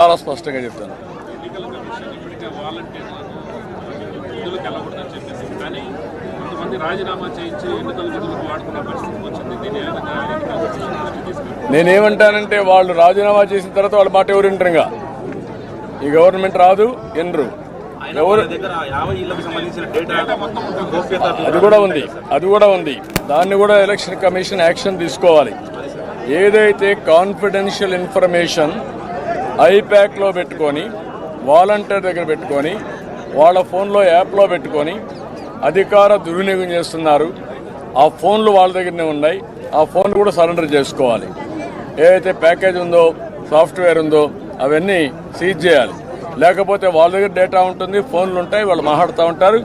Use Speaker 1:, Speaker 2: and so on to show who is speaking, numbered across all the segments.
Speaker 1: చాలా స్పష్టంగా చెప్తాను. నేనేమంటానంటే వాళ్ళు రాజీనామా చేసిన తర్వాత వాళ్ళ మాట ఎవరు వింటారుగా? ఈ గవర్నమెంట్ రాదు ఎనరు ఎవరు అది కూడా ఉంది అది కూడా ఉంది. దాన్ని కూడా ఎలక్షన్ కమిషన్ యాక్షన్ తీసుకోవాలి. ఏదైతే కాన్ఫిడెన్షియల్ ఇన్ఫర్మేషన్ ఐప్యాక్లో పెట్టుకొని వాలంటీర్ దగ్గర పెట్టుకొని వాళ్ళ ఫోన్లో యాప్లో పెట్టుకొని అధికార దుర్వినియోగం చేస్తున్నారు. ఆ ఫోన్లు వాళ్ళ దగ్గరనే ఉన్నాయి. ఆ ఫోన్ కూడా సరెండర్ చేసుకోవాలి. ఏదైతే ప్యాకేజ్ ఉందో సాఫ్ట్వేర్ ఉందో అవన్నీ సీజ్ చేయాలి. లేకపోతే వాళ్ళ దగ్గర డేటా ఉంటుంది ఫోన్లు ఉంటాయి వాళ్ళు మాట్లాడుతూ ఉంటారు.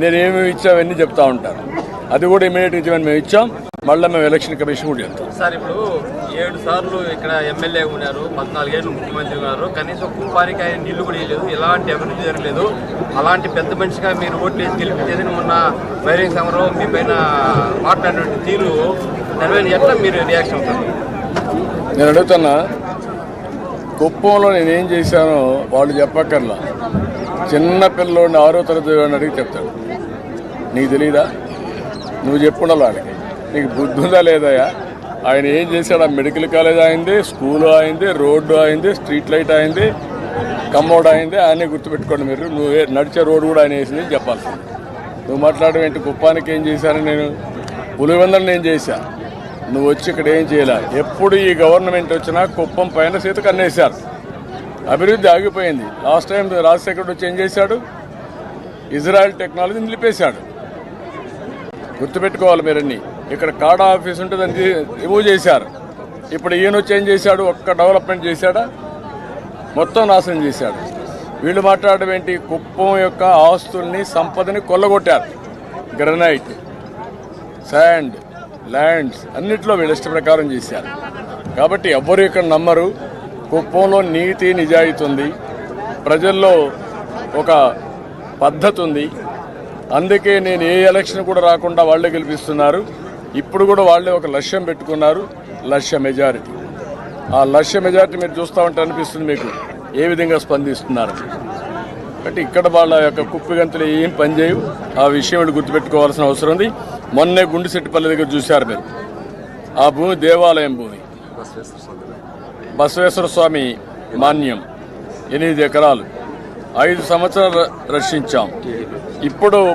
Speaker 1: నేను ఏమేమి ఇచ్చావన్నీ చెప్తా ఉంటారు. అది కూడా ఇమీడియట్ ఇచ్చామని మేము ఇచ్చాం. మళ్ళీ మేము ఎలక్షన్ కమిషన్ కూడా చెప్తాం
Speaker 2: సార్ ఇప్పుడు ఏడు సార్లు ఇక్కడ ఎమ్మెల్యే ఉన్నారు. పద్నాలుగేళ్ళు ముఖ్యమంత్రి ఉన్నారు కనీసం కుప్పానికి ఆయన నీళ్ళు కూడా వేయలేదు ఎలాంటి అభివృద్ధి జరగలేదు. అలాంటి పెద్ద మనిషిగా మీరు ఓట్లు వేసి గెలిపించేది మొన్న బహిరంగ సమరం మీ పైన మాట్లాడినటువంటి తీరు దాని మీద ఎట్లా మీరు రియాక్షన్ అవుతారు?
Speaker 1: నేను అడుగుతున్నా కుప్పంలో నేనేం చేశానో వాళ్ళు చెప్పక్కర్లా. చిన్న పిల్లోడిని ఆరో తరగతి అడిగి చెప్తాడు నీకు తెలీదా? నువ్వు చెప్పుండాలి వాడికి నీకు బుద్ధి ఉందా లేదయా ఆయన ఏం చేశాడు? ఆ మెడికల్ కాలేజ్ అయింది స్కూల్ అయింది రోడ్డు అయింది స్ట్రీట్ లైట్ అయింది కమ్మౌడ్ అయింది ఆయనే గుర్తుపెట్టుకోండి మీరు. నువ్వు నడిచే రోడ్డు కూడా ఆయన వేసింది చెప్పాల్సింది నువ్వు మాట్లాడడం ఏంటి? కుప్పానికి ఏం చేశాను నేను? పులివెందలు నేను చేశా. నువ్వు వచ్చి ఇక్కడ ఏం చేయలే? ఎప్పుడు ఈ గవర్నమెంట్ వచ్చినా కుప్పం పైన సీత కన్నేశారు. అభివృద్ధి ఆగిపోయింది. లాస్ట్ టైం రాజశేఖర్ వచ్చి ఏం చేశాడు? ఇజ్రాయెల్ టెక్నాలజీ నిలిపేశాడు. గుర్తుపెట్టుకోవాలి మీరన్నీ. ఇక్కడ కాడా ఆఫీస్ ఉంటుంది అని రిమూవ్ చేశారు. ఇప్పుడు ఈయన వచ్చి ఏం చేశాడు? ఒక్క డెవలప్మెంట్ చేశాడా? మొత్తం నాశనం చేశాడు. వీళ్ళు మాట్లాడడం ఏంటి? కుప్పం యొక్క ఆస్తుల్ని సంపదని కొల్లగొట్టారు. గ్రనైట్ శాండ్ ల్యాండ్స్ అన్నింటిలో వీళ్ళ ఇష్ట ప్రకారం చేశారు. కాబట్టి ఎవ్వరు ఇక్కడ నమ్మరు? కుప్పంలో నీతి నిజాయితీ ఉంది. ప్రజల్లో ఒక పద్ధతి ఉంది. అందుకే నేను ఏ ఎలక్షన్ కూడా రాకుండా వాళ్ళే గెలిపిస్తున్నారు. ఇప్పుడు కూడా వాళ్ళే ఒక లక్ష్యం పెట్టుకున్నారు. లక్ష్య మెజారిటీ. ఆ లక్ష్య మెజారిటీ మీరు చూస్తూ ఉంటే అనిపిస్తుంది మీకు. ఏ విధంగా స్పందిస్తున్నారు? కాబట్టి ఇక్కడ వాళ్ళ యొక్క కుప్పి గంతులు ఏం పనిచేయవు ఆ విషయం వీళ్ళు గుర్తుపెట్టుకోవాల్సిన అవసరం ఉంది. మొన్నే గుండెసెట్టిపల్లి దగ్గర చూశారు మీరు. ఆ భూమి దేవాలయం భూమి. బసవేశ్వర స్వామి మాన్యం. ఎనిమిది ఎకరాలు. ఐదు సంవత్సరాలు ర- రక్షించాం. ఇప్పుడు